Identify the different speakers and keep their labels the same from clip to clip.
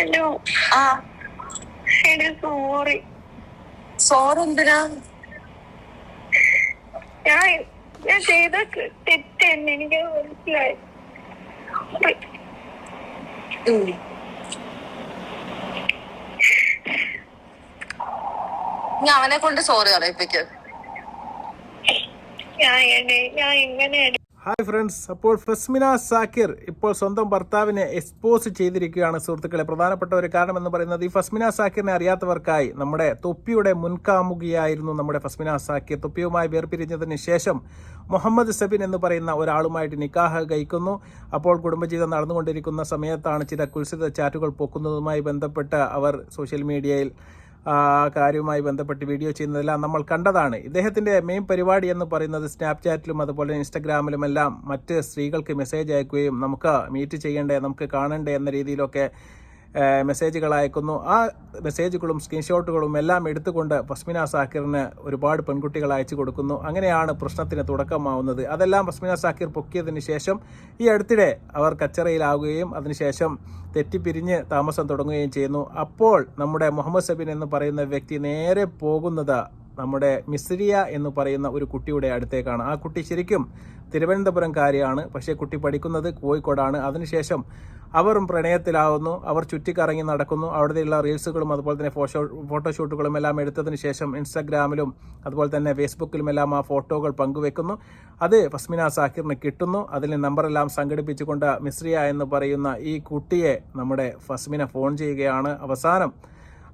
Speaker 1: Hello.
Speaker 2: ആ.
Speaker 1: എടി sorry
Speaker 2: sorry എന്തിനാ
Speaker 1: ഞാൻ ഞാൻ ചെയ്ത തെറ്റെന്നെ എനിക്ക് മനസ്സിലായി.
Speaker 2: അവനെ കൊണ്ട് സോറി അറിയിപ്പിക്കാൻ
Speaker 1: ഞാൻ ഞാൻ എങ്ങനെയാണ്
Speaker 3: ഹായ് ഫ്രണ്ട്സ് അപ്പോൾ ഫസ്മിന സാക്കിർ ഇപ്പോൾ സ്വന്തം ഭർത്താവിനെ എക്സ്പോസ് ചെയ്തിരിക്കുകയാണ്. സുഹൃത്തുക്കളെ പ്രധാനപ്പെട്ട ഒരു കാരണം എന്ന് പറയുന്നത് ഈ ഫസ്മിന സാക്കിറിനെ അറിയാത്തവർക്കായി നമ്മുടെ തൊപ്പിയുടെ മുൻകാമുകിയായിരുന്നു നമ്മുടെ ഫസ്മിന സാക്കിർ. തൊപ്പിയുമായി വേർപിരിഞ്ഞതിന് ശേഷം മുഹമ്മദ് സബിൻ എന്ന് പറയുന്ന ഒരാളുമായിട്ട് നിക്കാഹ് കഴിക്കുന്നു. അപ്പോൾ കുടുംബജീവിതം നടന്നുകൊണ്ടിരിക്കുന്ന സമയത്താണ് ചില കുൽസിത ചാറ്റുകൾ പൊക്കുന്നതുമായി ബന്ധപ്പെട്ട് അവർ സോഷ്യൽ മീഡിയയിൽ കാര്യവുമായി ബന്ധപ്പെട്ട് വീഡിയോ ചെയ്യുന്നതെല്ലാം നമ്മൾ കണ്ടതാണ്. ഇദ്ദേഹത്തിന്റെ മെയിൻ പരിപാടി എന്ന് പറയുന്നത് സ്നാപ്ചാറ്റിലും അതുപോലെ ഇൻസ്റ്റഗ്രാമിലും എല്ലാം മറ്റ് സ്ത്രീകൾക്ക് മെസ്സേജ് അയക്കുകയും നമുക്ക് മീറ്റ് ചെയ്യേണ്ടേ നമുക്ക് കാണണ്ടേ എന്ന രീതിയിലൊക്കെ മെസ്സേജുകൾ അയക്കുന്നു. ആ മെസ്സേജുകളും സ്ക്രീൻഷോട്ടുകളും എല്ലാം എടുത്തുകൊണ്ട് പസ്മിന സാക്കിറിന് ഒരുപാട് പെൺകുട്ടികൾ അയച്ചു കൊടുക്കുന്നു. അങ്ങനെയാണ് പ്രശ്നത്തിന് തുടക്കമാവുന്നത്. അതെല്ലാം പസ്മിന സാക്കിർ പൊക്കിയതിന് ശേഷം ഈ അടുത്തിടെ അവർ കച്ചറയിലാവുകയും അതിനുശേഷം തെറ്റിപ്പിരിഞ്ഞ് താമസം തുടങ്ങുകയും ചെയ്യുന്നു. അപ്പോൾ നമ്മുടെ മുഹമ്മദ് സബിൻ എന്ന് പറയുന്ന വ്യക്തി നേരെ പോകുന്നത് നമ്മുടെ മിസ്രിയ എന്ന് പറയുന്ന ഒരു കുട്ടിയുടെ അടുത്തേക്കാണ്. ആ കുട്ടി ശരിക്കും തിരുവനന്തപുരംകാരിയാണ്. പക്ഷേ കുട്ടി പഠിക്കുന്നത് കോഴിക്കോടാണ്. അതിനുശേഷം അവരും പ്രണയത്തിലാവുന്നു അവർ ചുറ്റിക്കറങ്ങി നടക്കുന്നു. അവിടെയുള്ള റീൽസുകളും അതുപോലെ തന്നെ ഫോട്ടോ ഫോട്ടോഷൂട്ടുകളും എല്ലാം എടുത്തതിന് ശേഷം ഇൻസ്റ്റാഗ്രാമിലും അതുപോലെ തന്നെ ഫേസ്ബുക്കിലും എല്ലാം ആ ഫോട്ടോകൾ പങ്കുവെക്കുന്നു. അത് ഫസ്മിന സാഹിറിന് കിട്ടുന്നു. അതിൽ നമ്പറെല്ലാം സംഘടിപ്പിച്ചുകൊണ്ട് മിസ്രിയ എന്ന് പറയുന്ന ഈ കുട്ടിയെ നമ്മുടെ ഫസ്മിന ഫോൺ ചെയ്യുകയാണ് അവസാനം.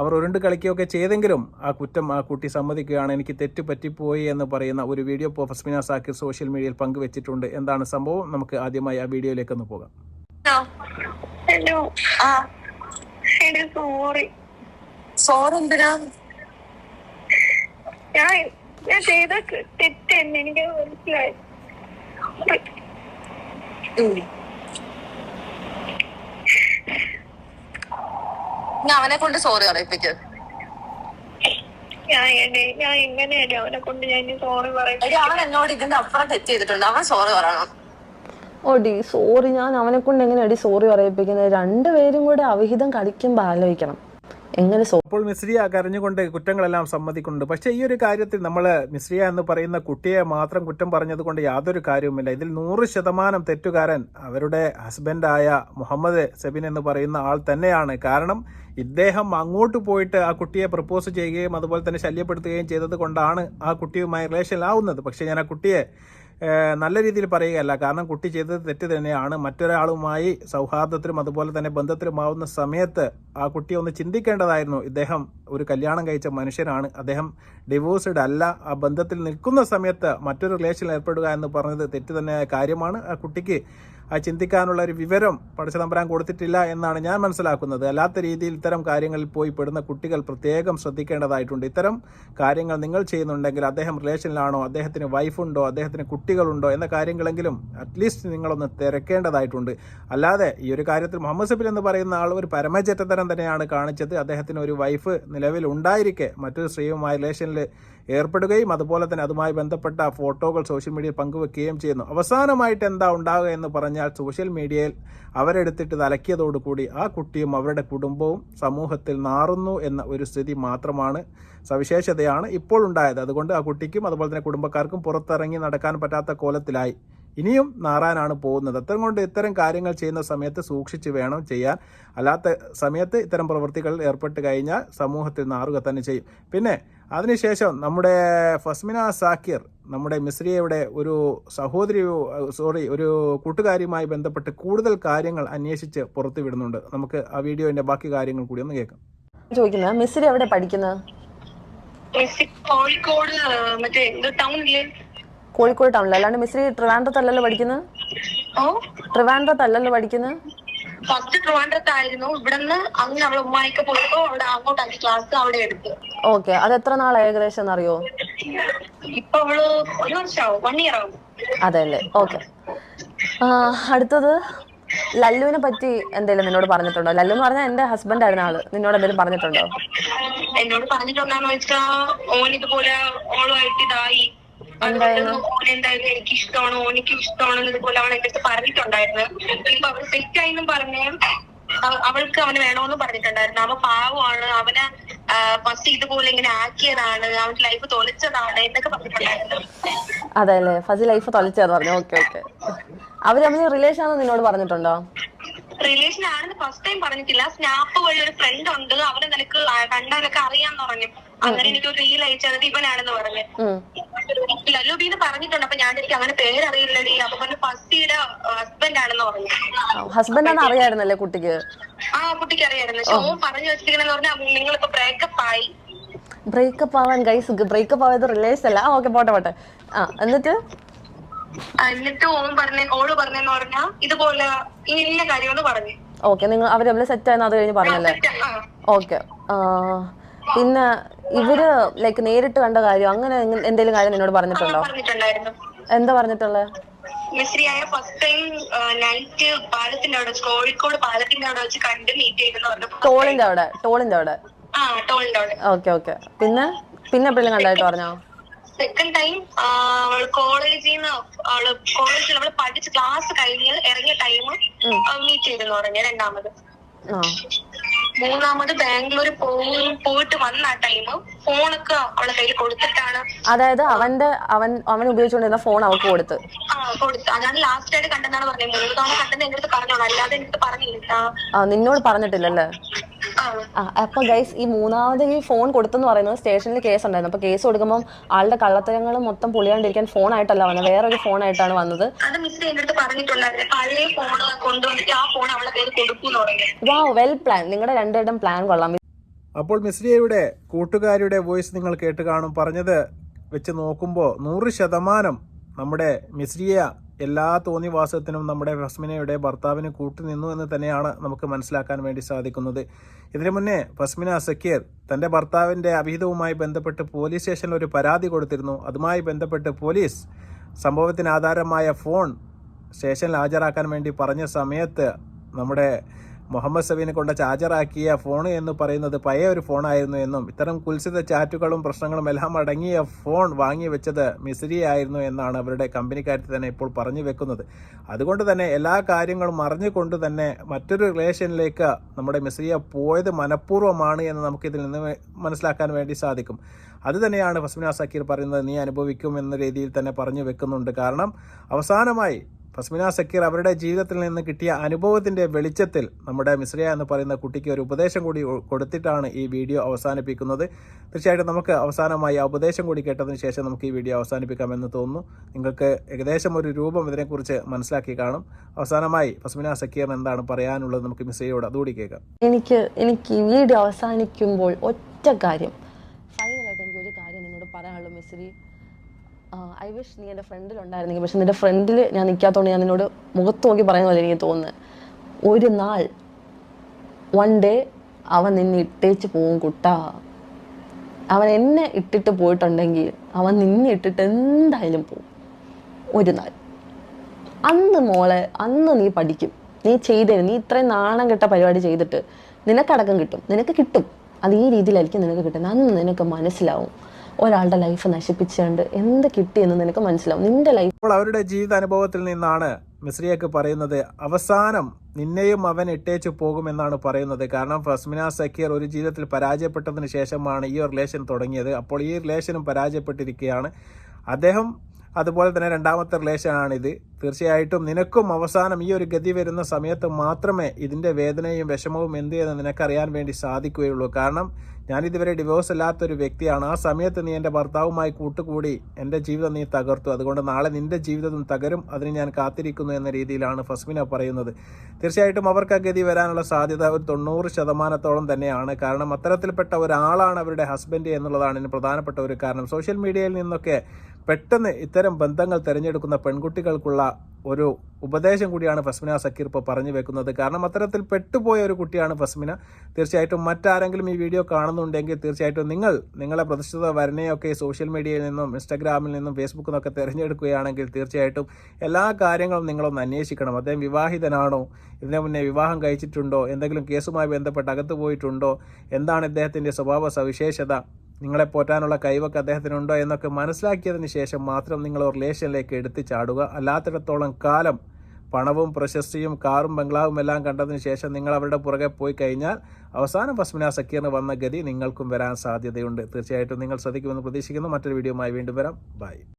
Speaker 3: അവർ ഉരുണ്ട് കളിക്കുകയൊക്കെ ചെയ്തെങ്കിലും ആ കുറ്റം ആ കുട്ടി സമ്മതിക്കുകയാണ്. എനിക്ക് തെറ്റ് പറ്റിപ്പോയി എന്ന് പറയുന്ന ഒരു വീഡിയോ ഇപ്പോൾ ഫസ്മിന സാക്കിർ സോഷ്യൽ മീഡിയയിൽ പങ്കുവച്ചിട്ടുണ്ട്. എന്താണ് സംഭവം? നമുക്ക് ആദ്യമായി ആ വീഡിയോയിലേക്ക് ഒന്ന് പോകാം.
Speaker 1: ഹലോ.
Speaker 2: ആ.
Speaker 1: എടി സോറി
Speaker 2: സോറി എന്തിനാ
Speaker 1: ഞാൻ ഞാൻ ചെയ്ത തെറ്റെന്നെ. എനിക്ക് മനസ്സിലായി.
Speaker 2: ഞാൻ അവനെ കൊണ്ട് സോറി അറിയിപ്പിക്ക്
Speaker 1: ഞാൻ ഞാൻ എങ്ങനെയാണ് അവനെ കൊണ്ട് ഞാൻ സോറി പറയുന്നത്
Speaker 2: അവൻ എന്നോട് ഇതിന്റെ അപ്പുറം തെറ്റ് ചെയ്തിട്ടുണ്ട്. അവൻ സോറി പറയണം.
Speaker 4: ഓടി സോറി ഞാൻ അവനെ കൊണ്ട് എങ്ങനെ അടി സോറി പറയിപ്പിക്കുന്നത്? രണ്ടുപേരും കൂടെ അവിഹിതം കളിക്കുമ്പോൾ ആലോചിക്കണം. എങ്ങനെ
Speaker 3: അപ്പോൾ മിശ്രിയ കരഞ്ഞുകൊണ്ട് കുറ്റങ്ങളെല്ലാം സമ്മതിക്കുന്നുണ്ട്. പക്ഷേ ഈ ഒരു കാര്യത്തിൽ നമ്മൾ മിശ്രിയ എന്ന് പറയുന്ന കുട്ടിയെ മാത്രം കുറ്റം പറഞ്ഞത് കൊണ്ട് യാതൊരു കാര്യവുമില്ല. ഇതിൽ നൂറ് ശതമാനം തെറ്റുകാരൻ അവരുടെ ഹസ്ബൻഡായ മുഹമ്മദ് സെബിൻ എന്ന് പറയുന്ന ആൾ തന്നെയാണ്. കാരണം ഇദ്ദേഹം അങ്ങോട്ട് പോയിട്ട് ആ കുട്ടിയെ പ്രപ്പോസ് ചെയ്യുകയും അതുപോലെ തന്നെ ശല്യപ്പെടുത്തുകയും ചെയ്തത് കൊണ്ടാണ് ആ കുട്ടിയുമായി റിലേഷനിലാവുന്നത്. പക്ഷേ ഞാൻ ആ കുട്ടിയെ നല്ല രീതിയിൽ പറയുകയല്ല. കാരണം കുട്ടി ചെയ്തത് തെറ്റ് തന്നെയാണ്. മറ്റൊരാളുമായി സൗഹാർദ്ദത്തിലും അതുപോലെ തന്നെ ബന്ധത്തിലുമാവുന്ന സമയത്ത് ആ കുട്ടി ഒന്ന് ചിന്തിക്കേണ്ടതായിരുന്നു. ഇദ്ദേഹം ഒരു കല്യാണം കഴിച്ച മനുഷ്യനാണ്. അദ്ദേഹം ഡിവോഴ്സ്ഡ് അല്ല ആ ബന്ധത്തിൽ നിൽക്കുന്ന സമയത്ത് മറ്റൊരു റിലേഷനിൽ ഏർപ്പെടുക എന്ന് പറഞ്ഞത് തെറ്റ് തന്നെയായ കാര്യമാണ്. ആ കുട്ടിക്ക് ആ ചിന്തിക്കാനുള്ള ഒരു വിവരം പഠിച്ച നമ്പരാൻ കൊടുത്തിട്ടില്ല എന്നാണ് ഞാൻ മനസ്സിലാക്കുന്നത്. അല്ലാത്ത രീതിയിൽ ഇത്തരം കാര്യങ്ങളിൽ പോയി പെടുന്ന കുട്ടികൾ പ്രത്യേകം ശ്രദ്ധിക്കേണ്ടതായിട്ടുണ്ട്. ഇത്തരം കാര്യങ്ങൾ നിങ്ങൾ ചെയ്യുന്നുണ്ടെങ്കിൽ അദ്ദേഹം റിലേഷനിലാണോ അദ്ദേഹത്തിന് വൈഫുണ്ടോ അദ്ദേഹത്തിന് കുട്ടികളുണ്ടോ എന്ന കാര്യങ്ങളെങ്കിലും അറ്റ്ലീസ്റ്റ് നിങ്ങളൊന്ന് തിരക്കേണ്ടതായിട്ടുണ്ട്. അല്ലാതെ ഈ ഒരു കാര്യത്തിൽ മുഹമ്മദ് സബിൽ എന്ന് പറയുന്ന ആൾ ഒരു പരമചറ്റത്തരം തന്നെയാണ് കാണിച്ചത്. അദ്ദേഹത്തിന് ഒരു വൈഫ് നിലവിൽ ഉണ്ടായിരിക്കെ മറ്റൊരു സ്ത്രീയുമായി റിലേഷനിൽ ഏർപ്പെടുകയും അതുപോലെ തന്നെ അതുമായി ബന്ധപ്പെട്ട ഫോട്ടോകൾ സോഷ്യൽ മീഡിയയിൽ പങ്കുവെക്കുകയും ചെയ്യുന്നു. അവസാനമായിട്ട് എന്താ ഉണ്ടാവുക എന്ന് പറഞ്ഞാൽ സോഷ്യൽ മീഡിയയിൽ അവരെടുത്തിട്ട് തലക്കിയതോടുകൂടി ആ കുട്ടിയും അവരുടെ കുടുംബവും സമൂഹത്തിൽ നാറുന്നു എന്ന ഒരു സ്ഥിതി മാത്രമാണ് സവിശേഷതയാണ് ഇപ്പോൾ ഉണ്ടായത്. അതുകൊണ്ട് ആ കുട്ടിക്കും അതുപോലെ തന്നെ കുടുംബക്കാർക്കും പുറത്തിറങ്ങി നടക്കാൻ പറ്റാത്ത കോലത്തിലായി. ഇനിയും നാറാനാണ് പോകുന്നത്. അത്തരം കൊണ്ട് ഇത്തരം കാര്യങ്ങൾ ചെയ്യുന്ന സമയത്ത് സൂക്ഷിച്ച് വേണം ചെയ്യാൻ. അല്ലാത്ത സമയത്ത് ഇത്തരം പ്രവൃത്തികളിൽ ഏർപ്പെട്ട് കഴിഞ്ഞാൽ സമൂഹത്തിൽ നാറുക തന്നെ ചെയ്യും. പിന്നെ അതിനുശേഷം നമ്മുടെ ഫസ്മിന സാക്കിർ നമ്മുടെ മിശ്രിയയുടെ ഒരു സഹോദരി സോറി ഒരു കൂട്ടുകാരിയുമായി ബന്ധപ്പെട്ട് കൂടുതൽ കാര്യങ്ങൾ അന്വേഷിച്ച് പുറത്തു വിടുന്നുണ്ട്. നമുക്ക് ആ വീഡിയോന്റെ ബാക്കി കാര്യങ്ങൾ കൂടി ഒന്ന് കേൾക്കാം.
Speaker 4: ചോദിക്കുന്നത് മിസ്സിൽ എവിടെ പഠിക്കുന്നത്
Speaker 1: കോഴിക്കോട് മറ്റേ ഇത് ടൗണിൽ
Speaker 4: കോഴിക്കോട് ടൗണിൽ അല്ലാണ്ട് മിസ്സിൽ ട്രിവാൻഡ്രത്തല്ലല്ലോ പഠിക്കുന്നത്
Speaker 1: ഓ?
Speaker 4: ട്രിവാൻഡ്രത്തല്ലല്ലോ പഠിക്കുന്നത്
Speaker 1: ഫസ്റ്റ് ട്രിവാൻഡ്രത്തായിരുന്നു. ഇവിടുന്ന് അങ്ങ് നമ്മൾ ഉമ്മായിക്ക് പോയപ്പോ അവിടെ അങ്ങോട്ടാക്കി ക്ലാസ് അവിടെ എടുത്തു.
Speaker 4: ഓക്കെ. അത് എത്ര നാൾ ഏകദേശം എന്നറിയോ?
Speaker 1: ഇപ്പൊ അവൾ ഒരു വർഷമാവും വൺ ഇയർ ആവും.
Speaker 4: അതെല്ലേ. ഓക്കെ. അടുത്തത്. ലല്ലുവിനെ പറ്റി എന്തെങ്കിലും നിന്നോട് പറഞ്ഞിട്ടുണ്ടോ? ലല്ലു എന്ന് പറഞ്ഞാൽ എന്റെ ഹസ്ബൻഡ് ആയിരുന്ന ആൾ. നിന്നോട് എന്തെങ്കിലും പറഞ്ഞിട്ടുണ്ടോ?
Speaker 1: എന്നോട് പറഞ്ഞിട്ടുണ്ടോ വെച്ചാ ഓൻ ഇതുപോലെ ഓളുമായിട്ട് ഇതായി? ഓൻ എന്തായാലും എനിക്ക് ഇഷ്ടമാണ് ഓനിക്ക് ഇഷ്ടമാണ് ഇതുപോലെ അവൾ എന്റെ അടുത്ത് പറഞ്ഞിട്ടുണ്ടായിരുന്നു. ഇപ്പൊ അവൾ സെറ്റ് പറഞ്ഞേ അവൾക്ക് അവന് വേണോന്ന് പറഞ്ഞിട്ടുണ്ടായിരുന്നു. അവൻ പാവമാണ് അവന് ഫസ്റ്റ് ഇതുപോലെ ഇങ്ങനെ ആക്കിയതാണ് അവന്റെ ലൈഫ് തൊലച്ചതാണ് എന്നൊക്കെ പറഞ്ഞിട്ടുണ്ടായിരുന്നു.
Speaker 4: അതെ അല്ലേ ഫസി ലൈഫ് തൊലച്ചെന്ന് പറഞ്ഞു. ഓക്കെ ഓക്കെ അവർ തമ്മിൽ റിലേഷൻ ആണെന്ന് നിന്നോട് പറഞ്ഞിട്ടുണ്ടോ?
Speaker 1: റിലേഷൻ ആണെന്ന് ഫസ്റ്റ് ടൈം പറഞ്ഞിട്ടില്ല. സ്നാപ്പ് വഴി ഒരു ഫ്രണ്ട് ഉണ്ട്. അവനെ നിനക്ക് കണ്ടാലൊക്കെ അറിയാന്ന് പറഞ്ഞു. അങ്ങനെ എനിക്ക് ഒരു റീൽ അത് ഇവനാണെന്ന് പറഞ്ഞു.
Speaker 4: ലല്ലുബി
Speaker 1: എന്ന് പറഞ്ഞിട്ടുണ്ട്. അപ്പൊ ഞാൻ എനിക്ക് അങ്ങനെ പേരറിയില്ലടി. അപ്പൊ പറഞ്ഞു ഫസ്റ്റിയുടെ ഹസ്ബൻഡ് ആണെന്ന് പറഞ്ഞു.
Speaker 4: ഹസ്ബൻഡ് ആണെന്ന് അറിയായിരുന്നല്ലേ കുട്ടിക്ക്?
Speaker 1: ആ കുട്ടിക്ക് അറിയായിരുന്നു. ഷോ പറഞ്ഞു വെച്ചിരിക്കണെന്ന് പറഞ്ഞാൽ നിങ്ങളിപ്പോ ബ്രേക്കപ്പ് ആയി.
Speaker 4: ബ്രേക്കപ്പ് ആവാൻ ഗൈസ് ബ്രേക്കപ്പ് ആവായത് റിലേഷൻ അല്ല. ഓക്കെ പോട്ടെ പോട്ടെ. ആ എന്നിട്ട്?
Speaker 1: എന്നിട്ട് ഓൻ പറഞ്ഞ ഓൾ പറഞ്ഞെന്ന് പറഞ്ഞാ ഇതുപോലെ ഇന്ന കാര്യമെന്ന് പറഞ്ഞു.
Speaker 4: ഓക്കെ നിങ്ങൾ അവർ തമ്മിൽ സെറ്റ് ആയെന്ന് അത് കഴിഞ്ഞ് പറഞ്ഞല്ലേ? ഓക്കെ പിന്നെ ഇവർ ലൈക്ക് നേരിട്ട് കണ്ട കാര്യം അങ്ങനെ എന്തെങ്കിലും കാര്യം നിന്നോട് പറഞ്ഞിട്ടുണ്ടോ?
Speaker 1: പറഞ്ഞിട്ടുണ്ടായിരുന്നു.
Speaker 4: എന്താ പറഞ്ഞിട്ടുള്ളത്
Speaker 1: മിശ്രിയായ ഫസ്റ്റ് ടൈം നൈറ്റ് പാലത്തിന്റെ അവിടെ വെച്ച് കോഴിക്കോട് പാലത്തിന്റെ അവിടെ വെച്ച് കണ്ട് മീറ്റ് ചെയ്തെന്ന് പറഞ്ഞു
Speaker 4: ടോളിന്റെ അവിടെ ടോളിന്റെ അവിടെ?
Speaker 1: ആ ടോളിന്റെ അവിടെ.
Speaker 4: Okay okay. പിന്നെ? പിന്നെ എപ്പോഴും കണ്ടായിട്ട് പറഞ്ഞോ?
Speaker 1: സെക്കൻഡ് ടൈം കോളേജിൽ നിന്ന് അവൾ കോളേജിൽ അവൾ പഠിച്ച് ക്ലാസ് കഴിഞ്ഞ് ഇറങ്ങിയ ടൈം മീറ്റ് ചെയ്തെന്ന് പറഞ്ഞു രണ്ടാമത്.
Speaker 4: ആ.
Speaker 1: മൂന്നാമത് ബാംഗ്ലൂർ പോകും പോയിട്ട് വന്ന ആ ടൈം ഫോണൊക്കെ അവളെ കയ്യിൽ കൊടുത്തിട്ടാണ്.
Speaker 4: അതായത് അവന്റെ അവൻ അവൻ ഉപയോഗിച്ചുകൊണ്ടിരുന്ന ഫോൺ അവൾക്ക് കൊടുത്ത്.
Speaker 1: ആ കൊടുത്തു. അതാണ് ലാസ്റ്റ് ആയിട്ട് കണ്ടെന്നാണ് പറഞ്ഞത്. മൂന്ന് തവണ കണ്ടെന്ന് എന്റെ അടുത്ത് പറഞ്ഞോളൂ. അല്ലാതെ എന്റെ അടുത്ത് പറഞ്ഞില്ല
Speaker 4: നിന്നോട് പറഞ്ഞിട്ടില്ലല്ലേ? അപ്പൊ ഗൈസ് ഈ മൂന്നാമത് ഈ ഫോൺ കൊടുത്തെന്ന് പറയുന്നത് സ്റ്റേഷനിൽ കേസ് ഉണ്ടായിരുന്നു. അപ്പൊ കേസ് കൊടുക്കുമ്പോൾ ആളുടെ കള്ളത്തരങ്ങൾ മൊത്തം പൊളിയാണ്ടിരിക്കാൻ ഫോൺ ആയിട്ടല്ല വന്നത്. വേറൊരു ഫോൺ ആയിട്ടാണ് വന്നത്. വാ വെൽ പ്ലാൻ നിങ്ങളുടെ രണ്ടുപേരും പ്ലാൻ കൊള്ളാം.
Speaker 3: അപ്പോൾ മിസ്രിയയുടെ കൂട്ടുകാരിയുടെ വോയിസ് നിങ്ങൾ കേട്ട് കാണും. പറഞ്ഞത് വെച്ച് നോക്കുമ്പോൾ നൂറ് ശതമാനം നമ്മുടെ മിസ്രിയ എല്ലാ തോന്നിവാസത്തിനും നമ്മുടെ ഫസ്മിനയുടെ ഭർത്താവിന് കൂട്ടുനിന്നു എന്ന് തന്നെയാണ് നമുക്ക് മനസ്സിലാക്കാൻ വേണ്ടി സാധിക്കുന്നത്. ഇതിനു മുന്നേ ഫസ്മിന സക്കീർ തന്റെ ഭർത്താവിന്റെ അഭിഹിതവുമായി ബന്ധപ്പെട്ട് പോലീസ് സ്റ്റേഷനിൽ ഒരു പരാതി കൊടുത്തിരുന്നു. അതുമായി ബന്ധപ്പെട്ട് പോലീസ് സംഭവത്തിന് ആധാരമായ ഫോൺ സ്റ്റേഷനിൽ ഹാജരാക്കാൻ വേണ്ടി പറഞ്ഞ സമയത്ത് നമ്മുടെ മുഹമ്മദ് സബീനെ കൊണ്ട് ചാർജറാക്കിയ ഫോൺ എന്ന് പറയുന്നത് പഴയ ഒരു ഫോണായിരുന്നു എന്നും ഇത്തരം കുൽസിത ചാറ്റുകളും പ്രശ്നങ്ങളും എല്ലാം അടങ്ങിയ ഫോൺ വാങ്ങി വെച്ചത് മിസ്രിയായിരുന്നു എന്നാണ് അവരുടെ കമ്പനിക്കാരത്തിൽ തന്നെ ഇപ്പോൾ പറഞ്ഞു വെക്കുന്നത്. അതുകൊണ്ട് തന്നെ എല്ലാ കാര്യങ്ങളും അറിഞ്ഞുകൊണ്ട് തന്നെ മറ്റൊരു റിലേഷനിലേക്ക് നമ്മുടെ മിസ്രിയ പോയത് മനഃപൂർവമാണ് എന്ന് നമുക്കിതിൽ നിന്ന് മനസ്സിലാക്കാൻ വേണ്ടി സാധിക്കും. അതുതന്നെയാണ് ഫസ്മിന സക്കീർ പറയുന്നത് നീ അനുഭവിക്കും എന്ന രീതിയിൽ തന്നെ പറഞ്ഞു വെക്കുന്നുണ്ട്. കാരണം അവസാനമായി ഫസ്മിന സക്കീർ അവരുടെ ജീവിതത്തിൽ നിന്ന് കിട്ടിയ അനുഭവത്തിന്റെ വെളിച്ചത്തിൽ നമ്മുടെ മിശ്രയ എന്ന് പറയുന്ന കുട്ടിക്ക് ഒരു ഉപദേശം കൂടി കൊടുത്തിട്ടാണ് ഈ വീഡിയോ അവസാനിപ്പിക്കുന്നത്. തീർച്ചയായിട്ടും നമുക്ക് അവസാനമായി ആ ഉപദേശം കൂടി കേട്ടതിന് ശേഷം നമുക്ക് ഈ വീഡിയോ അവസാനിപ്പിക്കാമെന്ന് തോന്നുന്നു. നിങ്ങൾക്ക് ഏകദേശം ഒരു രൂപം ഇതിനെക്കുറിച്ച് മനസ്സിലാക്കി കാണും. അവസാനമായി ഫസ്മിന സക്കീറിന് എന്താണ് പറയാനുള്ളത് നമുക്ക് മിശ്രയോട് അതുകൂടി കേൾക്കാം.
Speaker 4: എനിക്ക് എനിക്ക് വീഡിയോ അവസാനിക്കുമ്പോൾ ഒറ്റ കാര്യം ഫൈനലായിട്ട് എനിക്ക് ഒരു കാര്യം നിന്നോട് പറയാനുള്ളൂ മിസ്രി ഐ വിഷ് നീ എന്റെ ഫ്രണ്ടിൽ ഉണ്ടായിരുന്നെങ്കിൽ. പക്ഷെ നിന്റെ ഫ്രണ്ടിൽ ഞാൻ നിൽക്കാത്തതുകൊണ്ട് ഞാൻ നിന്നോട് മുഖത്ത് നോക്കി പറയുന്ന പോലെ എനിക്ക് തോന്നുന്നത് ഒരു നാൾ വൺ ഡേ അവൻ നിന്നെ ഇട്ടേച്ച് പോവും കുട്ടാ. അവൻ എന്നെ ഇട്ടിട്ട് പോയിട്ടുണ്ടെങ്കിൽ അവൻ നിന്നെ ഇട്ടിട്ട് എന്തായാലും പോവും. ഒരു നാൾ. അന്ന് മോളെ അന്ന് നീ പഠിക്കും. നീ ചെയ്തേരും നീ ഇത്രയും നാണം കെട്ട പരിപാടി ചെയ്തിട്ട് നിനക്കടക്കം കിട്ടും. നിനക്ക് കിട്ടും. അത് ഈ രീതിയിലായിരിക്കും നിനക്ക് കിട്ടുന്നത്. അന്ന് നിനക്ക് മനസ്സിലാവും. ഒരാളുടെ ലൈഫ് നശിപ്പിച്ചുകൊണ്ട് എന്ത് കിട്ടിയെന്ന് നിനക്ക് മനസ്സിലാവും? നിന്റെ ലൈഫ്
Speaker 3: അപ്പോൾ അവരുടെ ജീവിതാനുഭവത്തിൽ നിന്നാണ് മിശ്രിയൊക്കെ പറയുന്നത് അവസാനം നിന്നെയും അവൻ ഇട്ടേച്ചു പോകുമെന്നാണ് പറയുന്നത്. കാരണം ഫസ്മിന സക്കീർ ഒരു ജീവിതത്തിൽ പരാജയപ്പെട്ടതിന് ശേഷമാണ് ഈ റിലേഷൻ തുടങ്ങിയത്. അപ്പോൾ ഈ റിലേഷനും പരാജയപ്പെട്ടിരിക്കുകയാണ്. അദ്ദേഹം അതുപോലെ തന്നെ രണ്ടാമത്തെ റിലേഷനാണിത് തീർച്ചയായിട്ടും നിനക്കും അവസാനം ഈ ഒരു ഗതി വരുന്ന സമയത്ത് മാത്രമേ ഇതിന്റെ വേദനയും വിഷമവും എന്ത് എന്ന് നിനക്കറിയാൻ വേണ്ടി സാധിക്കുകയുള്ളൂ. കാരണം ഞാനിതുവരെ ഡിവോഴ്സ് അല്ലാത്തൊരു വ്യക്തിയാണ്. ആ സമയത്ത് നീ എന്റെ ഭർത്താവുമായി കൂട്ടുകൂടി എന്റെ ജീവിതം നീ തകർത്തു. അതുകൊണ്ട് നാളെ നിന്റെ ജീവിതവും തകരും. അതിന് ഞാൻ കാത്തിരിക്കുന്നു എന്ന രീതിയിലാണ് ഫസ്മിന പറയുന്നത്. തീർച്ചയായിട്ടും അവർക്ക് ഗതി വരാനുള്ള സാധ്യത ഒരു തൊണ്ണൂറ് ശതമാനത്തോളം തന്നെയാണ്. കാരണം അത്തരത്തിൽപ്പെട്ട ഒരാളാണ് അവരുടെ ഹസ്ബൻഡ് എന്നുള്ളതാണ് ഇതിന് പ്രധാനപ്പെട്ട ഒരു കാരണം. സോഷ്യൽ മീഡിയയിൽ നിന്നൊക്കെ പെട്ടെന്ന് ഇത്തരം ബന്ധങ്ങൾ തിരഞ്ഞെടുക്കുന്ന പെൺകുട്ടികൾക്കുള്ള ഒരു ഉപദേശം കൂടിയാണ് ഫസ്മിന സക്കീർ ഇപ്പോൾ പറഞ്ഞു വെക്കുന്നത്. കാരണം അത്തരത്തിൽ പെട്ടുപോയ ഒരു കുട്ടിയാണ് ഫസ്മിന. തീർച്ചയായിട്ടും മറ്റാരെങ്കിലും ഈ വീഡിയോ കാണുന്നുണ്ടെങ്കിൽ തീർച്ചയായിട്ടും നിങ്ങൾ നിങ്ങളെ പ്രതിഷ്ഠിത വരനെയൊക്കെ സോഷ്യൽ മീഡിയയിൽ നിന്നും ഇൻസ്റ്റാഗ്രാമിൽ നിന്നും ഫേസ്ബുക്കിൽ നിന്നൊക്കെ തിരഞ്ഞെടുക്കുകയാണെങ്കിൽ തീർച്ചയായിട്ടും എല്ലാ കാര്യങ്ങളും നിങ്ങളൊന്ന് അന്വേഷിക്കണം. അദ്ദേഹം വിവാഹിതനാണോ? ഇതിനു മുന്നേ വിവാഹം കഴിച്ചിട്ടുണ്ടോ? എന്തെങ്കിലും കേസുമായി ബന്ധപ്പെട്ട് അകത്ത് പോയിട്ടുണ്ടോ? എന്താണ് ഇദ്ദേഹത്തിന്റെ സ്വഭാവ സവിശേഷത നിങ്ങളെ പോറ്റാനുള്ള കഴിവൊക്കെ അദ്ദേഹത്തിനുണ്ടോ എന്നൊക്കെ മനസ്സിലാക്കിയതിന് ശേഷം മാത്രം നിങ്ങൾ റിലേഷനിലേക്ക് എടുത്തു ചാടുക. അല്ലാത്തിടത്തോളം കാലം പണവും പ്രശസ്തിയും കാറും ബംഗ്ലാവും എല്ലാം കണ്ടതിന് ശേഷം നിങ്ങൾ അവരുടെ പുറകെ പോയി കഴിഞ്ഞാൽ അവസാനം പസ്മിന സക്കീറിന് വന്ന ഗതി നിങ്ങൾക്കും വരാൻ സാധ്യതയുണ്ട്. തീർച്ചയായിട്ടും നിങ്ങൾ ശ്രദ്ധിക്കുമെന്ന് പ്രതീക്ഷിക്കുന്നു. മറ്റൊരു വീഡിയോയുമായി വീണ്ടും വരാം. ബൈ